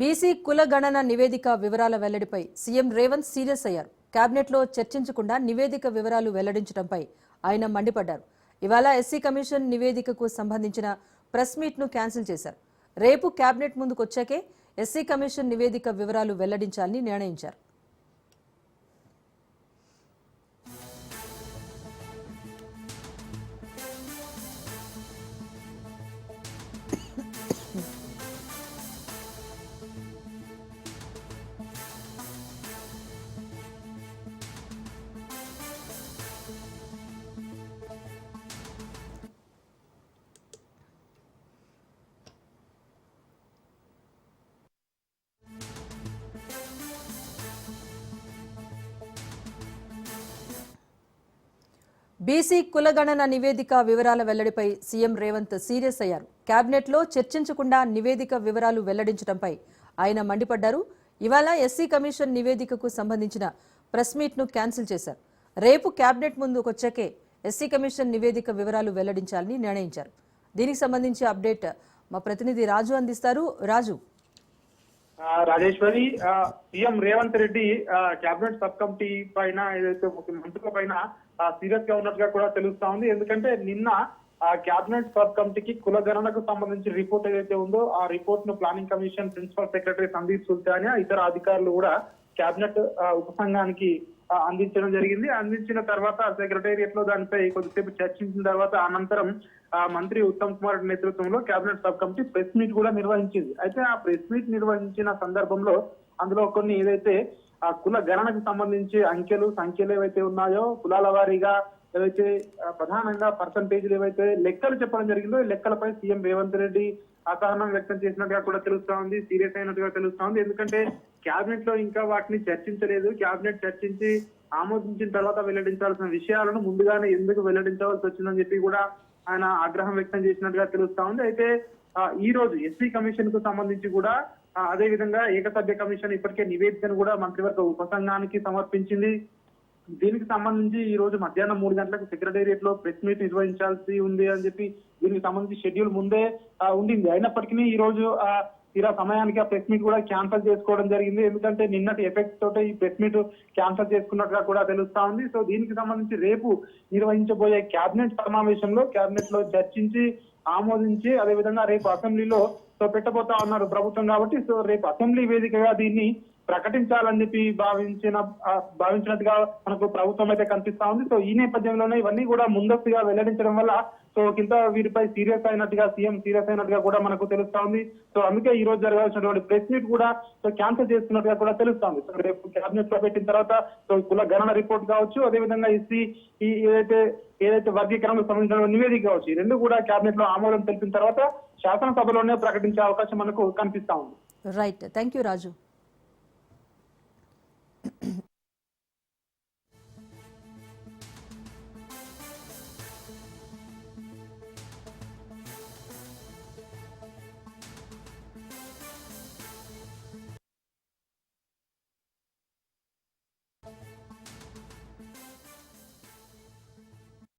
BC కుల గణన నివేదిక వివరాల వెల్లడిపై సీఎం రేవంత్ సీరియస్ అయ్యారు. కేబినెట్లో చర్చించకుండా నివేదిక వివరాలు వెల్లడించడంపై ఆయన మండిపడ్డారు. ఇవాళ ఎస్సీ కమిషన్ నివేదికకు సంబంధించిన ప్రెస్ మీట్ను క్యాన్సిల్ చేశారు. రేపు కేబినెట్ ముందుకు వచ్చాకే ఎస్సీ కమిషన్ నివేదిక వివరాలు వెల్లడించాలని నిర్ణయించారు. బీసీ కులగణన నివేదిక వివరాల వెల్లడిపై సీఎం రేవంత్ సీరియస్ అయ్యారు. కేబినెట్లో చర్చించకుండా నివేదిక వివరాలు వెల్లడించడంపై ఆయన మండిపడ్డారు. ఇవాళ ఎస్సీ కమిషన్ నివేదికకు సంబంధించిన ప్రెస్ మీట్ను క్యాన్సిల్ చేశారు. రేపు కేబినెట్ ముందుకు వచ్చాకే ఎస్సీ కమిషన్ నివేదిక వివరాలు వెల్లడించాలని నిర్ణయించారు. దీనికి సంబంధించి అప్డేట్ మా ప్రతినిధి రాజు అందిస్తారు. Raju. Rajeshwari CM Revanth Reddy cabinet sub committee పైన ఏదైతే మంత్రుల పైన సీరియస్గా ఉన్నట్టుగా కూడా తెలుస్తా ఉంది. ఎందుకంటే నిన్న ఆ క్యాబినెట్ సబ్ కమిటీకి కులగణనకు సంబంధించిన రిపోర్ట్ ఏదైతే ఉందో ఆ రిపోర్ట్ను planning commission principal secretary Sandeep Sultania ఇతర అధికారులు కూడా క్యాబినెట్ ఉపసంఘానికి అందించడం జరిగింది. అందించిన తర్వాత సెక్రటేరియట్లో దానిపై కొద్దిసేపు చర్చించిన తర్వాత అనంతరం ఆ మంత్రి ఉత్తమ్ కుమార్ రెడ్డి నేతృత్వంలో cabinet sub committee press meet కూడా నిర్వహించింది. అయితే ఆ ప్రెస్ మీట్ నిర్వహించిన సందర్భంలో అందులో కొన్ని ఏదైతే ఆ కుల గణనకు సంబంధించి అంకెలు సంఖ్యలు ఏవైతే ఉన్నాయో కులాల వారీగా ఏవైతే ప్రధానంగా పర్సంటేజ్లు ఏవైతే లెక్కలు చెప్పడం జరిగిందో ఈ లెక్కలపై సీఎం రేవంత్ రెడ్డి అసహనం వ్యక్తం చేసినట్టుగా కూడా తెలుస్తా ఉంది సీరియస్ అయినట్టుగా తెలుస్తా ఉంది. ఎందుకంటే కేబినెట్లో ఇంకా వాటిని చర్చించలేదు. కేబినెట్ చర్చించి ఆమోదించిన తర్వాత వెల్లడించాల్సిన విషయాలను ముందుగానే ఎందుకు వెల్లడించవలసి వచ్చిందని చెప్పి కూడా ఆయన ఆగ్రహం వ్యక్తం చేసినట్టుగా తెలుస్తా ఉంది. అయితే ఈ రోజు ఎస్సీ కమిషన్కు సంబంధించి కూడా అదే విధంగా ఏకసభ్య కమిషన్ ఇప్పటికే నివేదికను కూడా మంత్రివర్గ ఉపసంఘానికి సమర్పించింది. దీనికి సంబంధించి ఈ రోజు మధ్యాహ్నం మూడు గంటలకు సెక్రటేరియట్లో ప్రెస్ మీట్ నిర్వహించాల్సి ఉంది అని చెప్పి దీనికి సంబంధించి షెడ్యూల్ ముందే ఉండింది. అయినప్పటికీ ఈ రోజు తీరా సమయానికి ఆ ప్రెస్ మీట్ కూడా క్యాన్సిల్ చేసుకోవడం జరిగింది. ఎందుకంటే నిన్నటి ఎఫెక్ట్ తోటే ఈ ప్రెస్ మీట్ క్యాన్సిల్ చేసుకున్నట్టుగా కూడా తెలుస్తా ఉంది. సో దీనికి సంబంధించి రేపు నిర్వహించబోయే కేబినెట్ సమావేశంలో కేబినెట్లో చర్చించి ఆమోదించి అదేవిధంగా రేపు అసెంబ్లీలో సో పెట్టబోతా ఉన్నారు ప్రభుత్వం కాబట్టి సో రేపు అసెంబ్లీ వేదికగా దీన్ని ప్రకటించాలని చెప్పి భావించిన భావించినట్టుగా మనకు ప్రభుత్వం అయితే కనిపిస్తా ఉంది. సో ఈ నేపథ్యంలోనే ఇవన్నీ కూడా ముందస్తుగా వెల్లడించడం వల్ల సో కింద వీరిపై సీరియస్ అయినట్టుగా సీఎం సీరియస్ అయినట్టుగా కూడా మనకు తెలుస్తా ఉంది. సో అందుకే ఈ రోజు జరగాల్సినటువంటి ప్రెస్ మీట్ కూడా సో క్యాన్సిల్ చేస్తున్నట్టుగా కూడా తెలుస్తా ఉంది. సో రేపు క్యాబినెట్లో పెట్టిన తర్వాత సో కుల గణన రిపోర్ట్ కావచ్చు అదేవిధంగా ఎస్సీ ఈ ఏదైతే ఏదైతే వర్గీకరణకు సంబంధించిన నివేదిక కావచ్చు ఈ రెండు కూడా క్యాబినెట్లో ఆమోదం తెలిపిన తర్వాత శాసనసభలోనే ప్రకటించే అవకాశం మనకు కనిపిస్తా ఉంది. Right thank you Raju